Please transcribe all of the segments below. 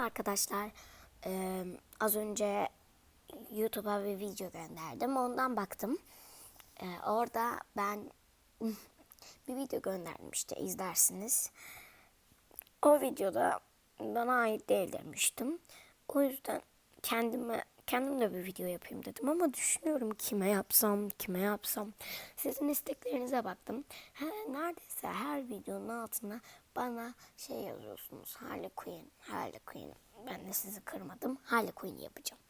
Arkadaşlar eee, az önce YouTube'a bir video gönderdim. Ondan baktım. Eee, orada ben bir video gönderdim işte izlersiniz. O videoda bana ait değil demiştim. O yüzden kendime kendim de bir video yapayım dedim ama düşünüyorum kime yapsam, kime yapsam. Sizin isteklerinize baktım. He, neredeyse her videonun altına bana şey yazıyorsunuz. Harley Quinn, Harley Quinn. Ben de sizi kırmadım. Harley Quinn yapacağım.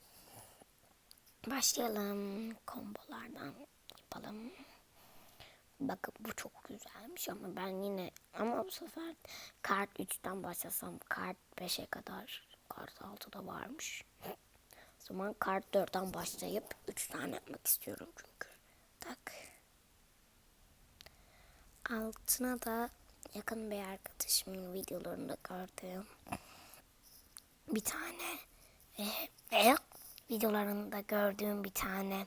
Başlayalım. Kombolardan yapalım. Bakın bu çok güzelmiş ama ben yine ama bu sefer kart 3'ten başlasam kart 5'e kadar kart 6'da varmış. Zaman kart 4'ten başlayıp 3 tane yapmak istiyorum çünkü. Tak. Altına da yakın bir arkadaşımın videolarında gördüğüm bir tane e, e, videolarında gördüğüm bir tane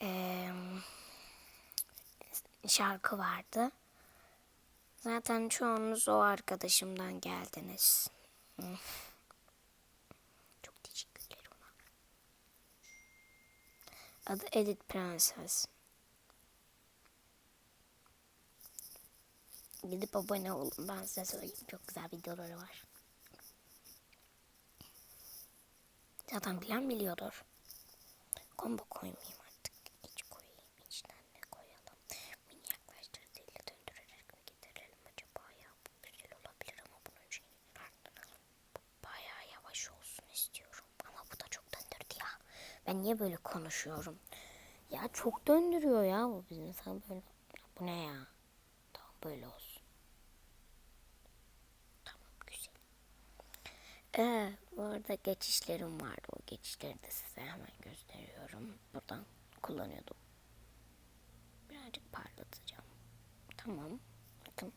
eee şarkı vardı. Zaten çoğunuz o arkadaşımdan geldiniz. Adı Edit Prenses. Gidip abone olun. Ben size söyleyeyim. Çok güzel videoları var. Zaten bilen biliyordur. Combo koymayayım artık. Hiç koyayım. İçten ne koyalım. Mini yaklaştırıcıyla döndürerek mi getirelim acaba ya? Bu güzel olabilir ama bunun şeyini Bu bayağı yavaş olsun istiyorum. Ama bu da çok döndürdü ya. Ben niye böyle konuşuyorum? Ya çok döndürüyor ya bu bizim. Sen böyle... Bu ne ya? Tamam böyle olsun. Tamam güzel. Ee, bu arada geçişlerim vardı. O geçişleri de size hemen gösteriyorum. Buradan kullanıyordum. Birazcık parlatacağım. Tamam. Bakın.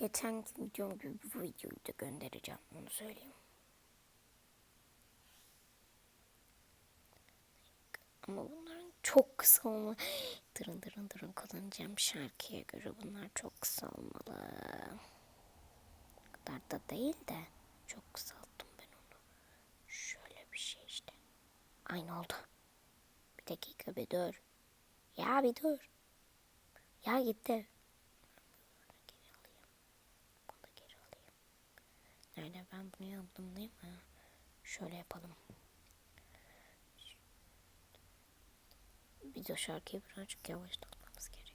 Geçen videom gibi bu videoyu da göndereceğim. Onu söyleyeyim. Ama bunların çok kısa olmalı. Durun durun durun kullanacağım şarkıya göre bunlar çok kısa olmalı. O kadar da değil de çok kısalttım ben onu. Şöyle bir şey işte. Aynı oldu. Bir dakika bir dur. Ya bir dur. Ya gitti. Nerede ben bunu yaptım değil mi? Şöyle yapalım. Biz o şarkıyı birazcık yavaşlatmamız gerek.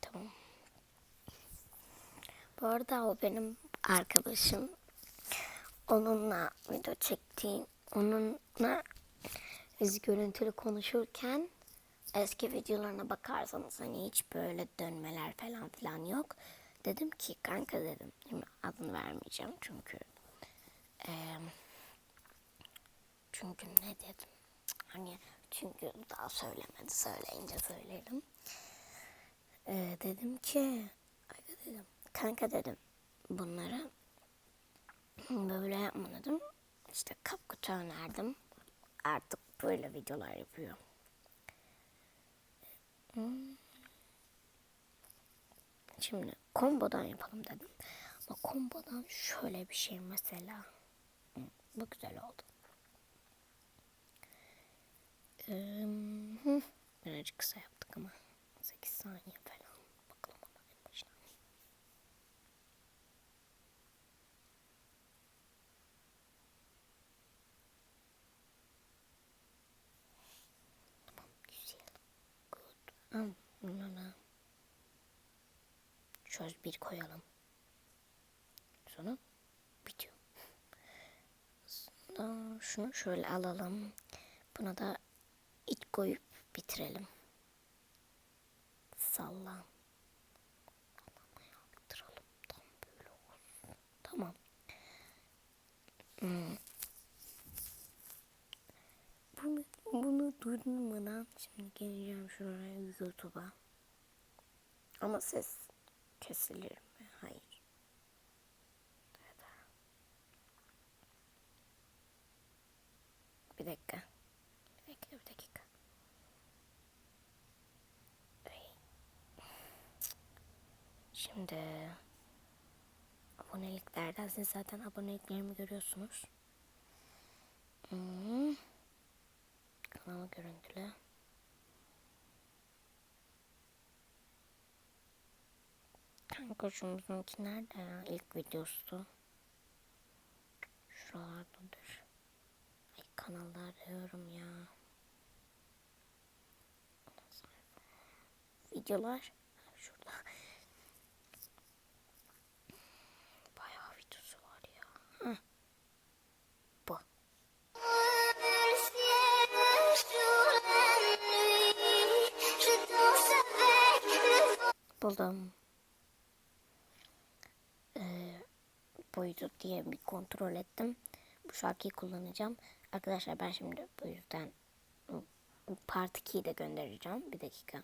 Tamam. Bu arada o benim arkadaşım onunla video çektiğim, onunla biz görüntülü konuşurken eski videolarına bakarsanız hani hiç böyle dönmeler falan filan yok. Dedim ki kanka dedim şimdi adını vermeyeceğim çünkü eee, çünkü ne dedim hani çünkü daha söylemedi söyleyince söylerim. Eee, dedim ki dedim kanka dedim bunları böyle yapma dedim. İşte kapkutu önerdim. Artık böyle videolar yapıyor. Şimdi kombodan yapalım dedim. Ama kombodan şöyle bir şey mesela. Bu güzel oldu. Birazcık kısa yaptık ama 8 saniye falan. Şöyle bir koyalım. Sonra bitiyor. Sonra şunu şöyle alalım. Buna da it koyup bitirelim. Salla. Bunu durdurmadan şimdi geleceğim şuraya YouTube'a. Ama ses kesilir mi? Hayır. Bir dakika. Bir dakika, bir dakika. Şimdi aboneliklerden siz zaten aboneliklerimi görüyorsunuz. Hmm. Kanal görüntülü. Kanka şumuzdunki nerede ya? İlk videosu. Şuralardadır. Ay kanalda arıyorum ya. Videolar. Buldum. Ee, buydu diye bir kontrol ettim. Bu şarkıyı kullanacağım. Arkadaşlar ben şimdi bu yüzden part 2'yi de göndereceğim. Bir dakika.